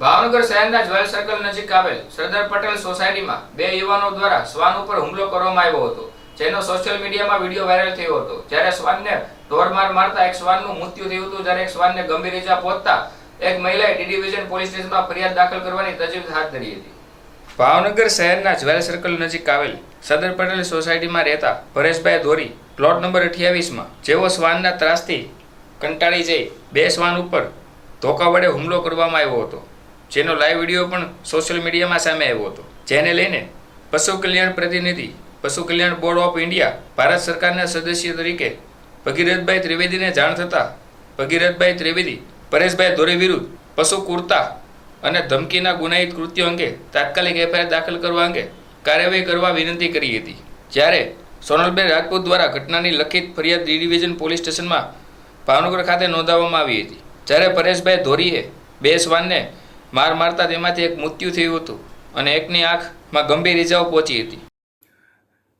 ભાવનગર શહેરના jewel circle નજીક આવેલ સરદાર પટેલ સોસાયટીમાં બે યુવાનો દ્વારા શ્વાન ઉપર હુમલો કરવામાં આવ્યો હતો, જેનો સોશિયલ મીડિયામાં વીડિયો વાયરલ થયો હતો. જ્યારે શ્વાનને ઢોરમાર મારતા એક શ્વાનનું મૃત્યુ થયું હતું, જ્યારે એક શ્વાનને ગંભીર ઈજા પહોંચતા એક મહિલાએ ડી ડિવિઝન પોલીસ સ્ટેશનમાં ફરિયાદ દાખલ કરવાની તજવીજ હાથ ધરી હતી. ભાવનગર શહેરના જ્વેલ સર્કલ નજીક આવેલ સદર પટેલ સોસાયટીમાં રહેતા પરેશભાઈ ધોરી પ્લોટ નંબર અઠ્યાવીસમાં જેઓ શ્વાનના ત્રાસથી કંટાળી જઈ બે શ્વાન ઉપર ધોકા વડે હુમલો કરવામાં આવ્યો હતો. જેનો લાઈવ વીડિયો પણ સોશિયલ મીડિયામાં સામે આવ્યો હતો. જેને લઈને પશુ કલ્યાણ પ્રતિનિધિ, પશુ કલ્યાણ બોર્ડ ઓફ ઇન્ડિયા ભારત સરકારના સદસ્ય તરીકે ભગીરથભાઈ ત્રિવેદીને જાણ થતાં ભગીરથભાઈ ત્રિવેદી, પરેશભાઈ ધોરી વિરુદ્ધ પશુ કુર્તા અને ધમકીના ગુનાહિત કૃત્યો અંગે તાત્કાલિક એફઆઈઆર દાખલ કરવા અંગે કાર્યવાહી કરવા વિનંતી કરી હતી. જ્યારે સોનલબેન રાજપૂત દ્વારા ઘટનાની લખિત ફરિયાદ ડિવિઝન પોલીસ સ્ટેશનમાં ભાવનગર ખાતે નોંધાવવામાં આવી હતી. જ્યારે પરેશભાઈ ધોરીએ બે શ્વાનને માર મારતા તેમાંથી એક મૃત્યુ થયું હતું અને એકની આંખમાં ગંભીર ઇજાઓ પહોંચી હતી.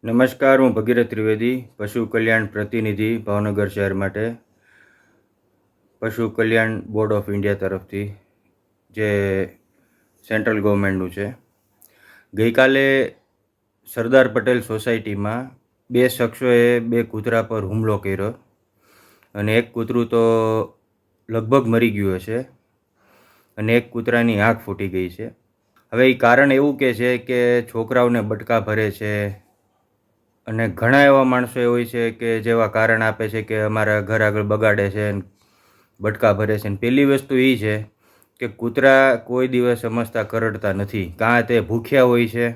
નમસ્કાર, હું ભગીરથ ત્રિવેદી, પશુ કલ્યાણ પ્રતિનિધિ, ભાવનગર શહેર માટે. પશુ કલ્યાણ બોર્ડ ઓફ ઇન્ડિયા તરફથી, જે સેન્ટ્રલ ગવર્મેન્ટનું છે. ગઈકાલે સરદાર પટેલ સોસાયટીમાં બે શખ્સોએ બે કૂતરા પર હુમલો કર્યો અને એક કૂતરું તો લગભગ મરી ગયું હશે. અને એક કૂતરાની આંખ ફૂટી ગઈ છે. હવે એ કારણ એવું કે છે કે છોકરાઓને બટકા ભરે છે અને ઘણા એવા માણસો હોય છે કે જેવા કારણ આપે છે કે અમારા ઘર આગળ બગાડે છે બટકા ભરે છે. ને પહેલી વસ્તુ એ છે કે કૂતરા કોઈ દિવસ સમજતા કરડતા નથી. કાં તે ભૂખ્યા હોય છે,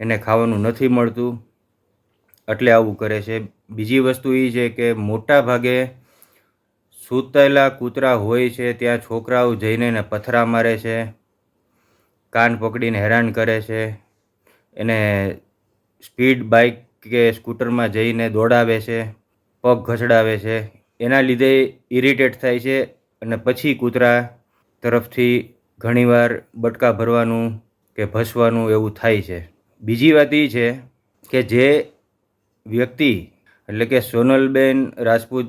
એને ખાવાનું નથી મળતું, એટલે આવું કરે છે. બીજી વસ્તુ એ છે કે મોટા ભાગે સૂતેલા કૂતરા હોય છે, ત્યાં છોકરાઓ જઈને એને પથરા મારે છે, કાન પકડીને હેરાન કરે છે, એને સ્પીડ બાઇક કે સ્કૂટરમાં જઈને દોડાવે છે, પગ ઘસડાવે છે, એના લીધે ઇરિટેટ થાય છે અને પછી કૂતરા તરફથી ઘણીવાર બટકા ભરવાનું કે ભસવાનું એવું થાય છે. બીજી વાત એ છે કે જે વ્યક્તિ એટલે કે સોનલબેન રાજપૂત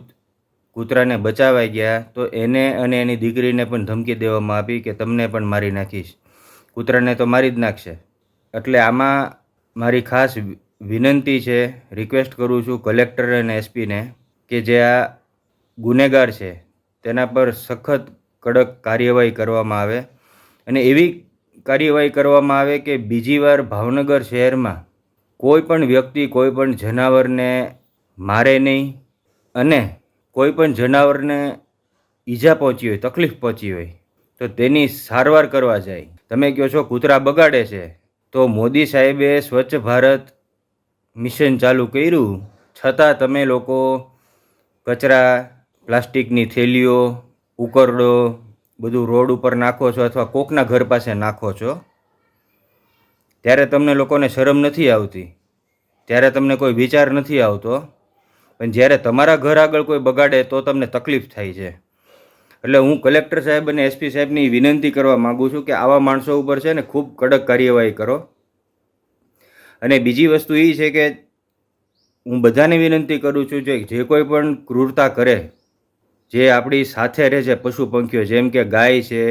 કૂતરાને બચાવાઈ ગયા, તો એને અને એની દીકરીને પણ ધમકી દેવામાં આવી કે તમને પણ મારી નાખીશ. કૂતરાને તો મારી જ નાખશે. એટલે આમાં મારી ખાસ વિનંતી છે, રિક્વેસ્ટ કરું છું કલેક્ટર અને એસપીને કે જે આ ગુનેગાર છે, તેના પર સખત કડક કાર્યવાહી કરવામાં આવે અને એવી કાર્યવાહી કરવામાં આવે કે બીજી વાર ભાવનગર શહેરમાં કોઈ પણ વ્યક્તિ, કોઈ પણ જનાવરને મારે નહીં અને કોઈ પણ જનાવરને ઈજા પહોંચી હોય, તકલીફ પહોંચી હોય, તો તેની સારવાર કરવા જાય. તમે કહો છો કૂતરા બગાડે છે, તો મોદી સાહેબે સ્વચ્છ ભારત મિશન ચાલુ કર્યું. છતાં તમે લોકો કચરા, પ્લાસ્ટિકની થેલીઓ, ઉકરડો, બધું રોડ ઉપર નાખો છો અથવા કોકના ઘર પાસે નાખો છો, ત્યારે તમને લોકોને શરમ નથી આવતી. ત્યારે તમને કોઈ વિચાર નથી આવતો. પણ જ્યારે તમારા ઘર આગળ કોઈ બગાડે તો તમને તકલીફ થાય છે. એટલે હું કલેક્ટર સાહેબ અને એસપી સાહેબની વિનંતી કરવા માગું છું કે આવા માણસો ઉપર છે ને ખૂબ કડક કાર્યવાહી કરો. અને બીજી વસ્તુ એ છે કે હું બધાને વિનંતી કરું છું જે જે કોઈ પણ ક્રૂરતા કરે, જે આપણી સાથે રહે છે પશુ પંખીઓ, જેમ કે ગાય છે,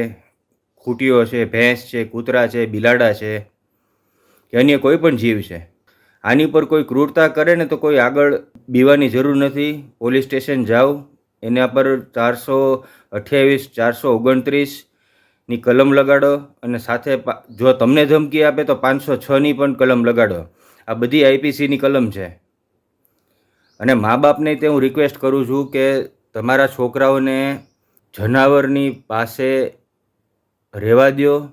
ખૂટીઓ છે, ભેંસ છે, કૂતરા છે, બિલાડા છે, કે અન્ય કોઈ પણ જીવ છે, આની પર કોઈ ક્રૂરતા કરે ને તો કોઈ આગળ બીવાની જરૂર નથી. પોલીસ સ્ટેશન જાઓ. એના પર ચારસો અઠ્યાવીસ, ચારસો ઓગણત્રીસની કલમ લગાડો અને સાથે જો તમને ધમકી આપે તો પાંચસો છની પણ કલમ લગાડો. આ બધી આઈપીસીની કલમ છે. અને મા બાપને તે હું રિક્વેસ્ટ કરું છું કે તમારા છોકરાઓને જનાવરની પાસે રહેવા દ્યો.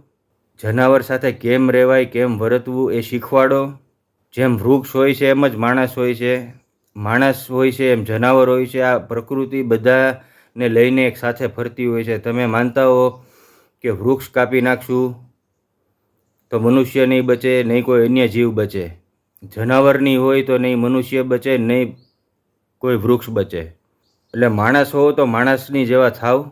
જનાવર સાથે કેમ રહેવાય, કેમ વર્તવું એ શીખવાડો. જેમ વૃક્ષ હોય છે, એમ જ માણસ હોય છે. માણસ હોય છે, એમ જનાવર હોય છે, આ પ્રકૃતિ બધાને લઈને એક સાથે ફરતી હોય છે. તમે માનતા હો કે વૃક્ષ કાપી નાખશું તો મનુષ્ય નહીં બચે, નહીં કોઈ અન્ય જીવ બચે. જનાવરની હોય તો નહીં મનુષ્ય બચે, નહીં કોઈ વૃક્ષ બચે. એટલે માણસ હો તો માણસની જેવા થાવ.